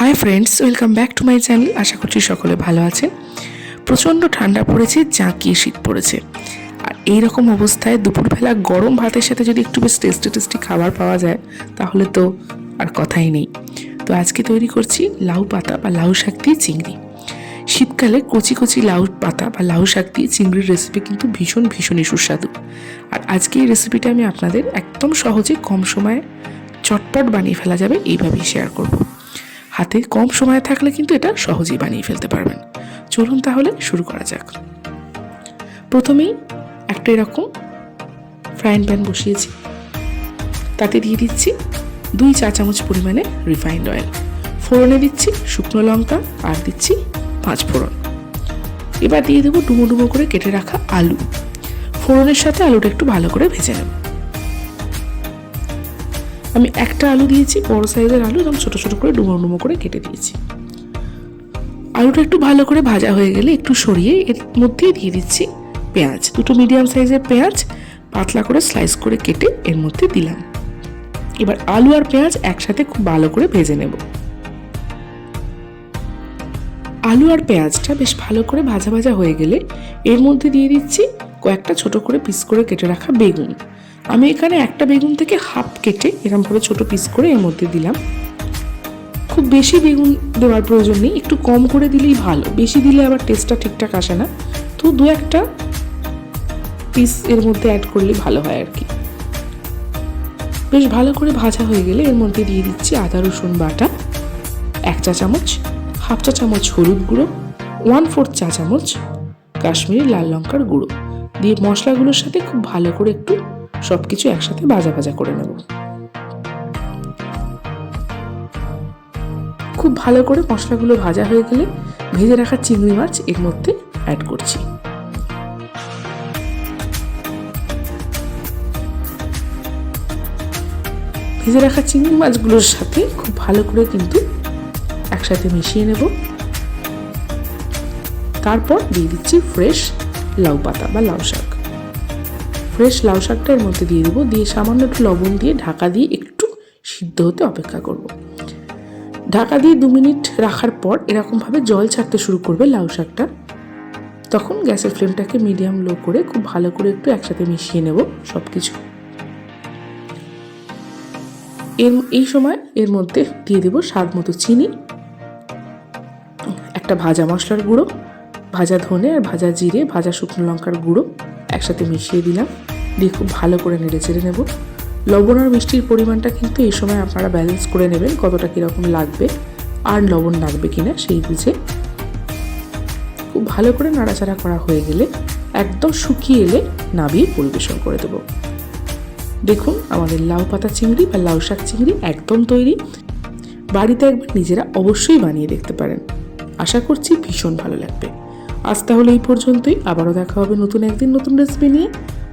Hi friends welcome back to my channel আশা করছি সকলে ভালো আছেন। প্রচণ্ড ঠান্ডা পড়েছে, জাঁকিয়ে শীত পড়েছে। আর এই রকম অবস্থায় দুপুরবেলা গরম ভাতের সাথে যদি একটু বেশ টেস্টি টেস্টি খাবার পাওয়া যায়, তাহলে তো আর কথাই নেই। তো আজকে তৈরি করছি লাউ পাতা বা লাউ শাক দিয়ে চিংড়ি। শীতকালে কচি কচি লাউ পাতা বা লাউ শাক দিয়ে চিংড়ির রেসিপি কিন্তু ভীষণ ভীষণই সুস্বাদু। আর আজকে এই রেসিপিটা আমি আপনাদের একদম সহজে কম সময়ে চটপট বানিয়ে ফেলা যাবে, এইভাবেই শেয়ার করব। হাতে কম সময় থাকলে কিন্তু এটা সহজেই বানিয়ে ফেলতে পারবেন। চলুন তাহলে শুরু করা যাক। প্রথমেই একটা এরকম ফ্রাইং প্যান বসিয়েছি। তাতে দিয়ে দিচ্ছি দুই চা চামচ পরিমাণে রিফাইন্ড অয়েল। ফোড়নে দিচ্ছি শুকনো লঙ্কা আর দিচ্ছি পাঁচ ফোড়ন। এবার দিয়ে দেবো ডুমো ডুমো করে কেটে রাখা আলু। ফোড়নের সাথে আলুটা একটু ভালো করে ভেজে নেব। আমি একটা আলু দিয়েছি, বড় সাইজের আলু, এবং ছোটো ছোট করে ডুমো ডুমো করে কেটে দিয়েছি। আলুটা একটু ভালো করে ভাজা হয়ে গেলে একটু সরিয়ে এর মধ্যেই দিয়ে দিচ্ছি পেঁয়াজ। দুটো মিডিয়াম সাইজের পেঁয়াজ পাতলা করে স্লাইস করে কেটে এর মধ্যে দিলাম। এবার আলু আর পেঁয়াজ একসাথে খুব ভালো করে ভেজে নেব। আলু আর পেঁয়াজটা বেশ ভালো করে ভাজা ভাজা হয়ে গেলে এর মধ্যে দিয়ে দিচ্ছি কয়েকটা ছোট করে পিস করে কেটে রাখা বেগুন। আমি এখানে একটা বেগুন থেকে হাফ কেটে এরকমভাবে ছোট পিস করে এর মধ্যে দিলাম। খুব বেশি বেগুন দেওয়ার প্রয়োজন নেই, একটু কম করে দিলেই ভালো। বেশি দিলে আবার টেস্টটা ঠিকঠাক আসে না। তো দু একটা পিস এর মধ্যে অ্যাড করলে ভালো হয় আর কি। বেশ ভালো করে ভাজা হয়ে গেলে এর মধ্যে দিয়ে দিচ্ছি আদা, রসুন বাটা, এক চা চামচ, হাফ চা চামচ হলুদ গুঁড়ো ওয়ান ফোর্থ চা চামচ কাশ্মীরি লাল লঙ্কার গুঁড়ো। দিয়ে মশলাগুলোর সাথে খুব ভালো করে একটু সব কিছু একসাথে ভাজা ভাজা করে নেব। খুব ভালো করে মশলাগুলো ভাজা হয়ে গেলে ভেজে রাখা চিংড়ি মাছ এর মধ্যে অ্যাড করছি। ভেজে রাখা চিংড়ি মাছগুলোর সাথে খুব ভালো করে কিন্তু একসাথে মিশিয়ে নেব। তারপর দিয়ে দিচ্ছি ফ্রেশ লাউ পাতা বা লাউ শাক। ফ্রেশ লাউ শাকটা এর মধ্যে দিয়ে দেবো। দিয়ে সামান্য একটু লবণ দিয়ে ঢাকা দিয়ে একটু সিদ্ধ হতে অপেক্ষা করব। ঢাকা দিয়ে দু মিনিট রাখার পর এরকমভাবে জল ছাড়তে শুরু করবে লাউ শাকটা। তখন গ্যাসের ফ্লেমটাকে মিডিয়াম লো করে খুব ভালো করে একটু একসাথে মিশিয়ে নেব সব কিছু এর এই সময় এর মধ্যে দিয়ে দেবো স্বাদ মতো চিনি, একটা ভাজা মশলার গুঁড়ো, ভাজা ধনে আর ভাজা জিরে, ভাজা শুকনো লঙ্কার গুঁড়ো একসাথে মিশিয়ে দিলাম। দিয়ে খুব ভালো করে নেড়ে চেড়ে নেব। লবণ আর মিষ্টির পরিমাণটা কিন্তু এই সময় আপনারা ব্যালেন্স করে নেবেন কতটা কীরকম লাগবে আর লবণ লাগবে কিনা সেই বুঝে। খুব ভালো করে নাড়াচাড়া করা হয়ে গেলে একদম শুকিয়ে এলে নাবিয়ে পরিবেশন করে দেবো। দেখুন আমাদের লাউ পাতা চিংড়ি বা লাউ শাক চিংড়ি একদম তৈরি। বাড়িতে একবার নিজেরা অবশ্যই বানিয়ে দেখতে পারেন। আশা করছি ভীষণ ভালো লাগবে। আজ তাহলে এই পর্যন্তই। আবারও দেখা হবে নতুন একদিন নতুন রেসিপি নিয়ে।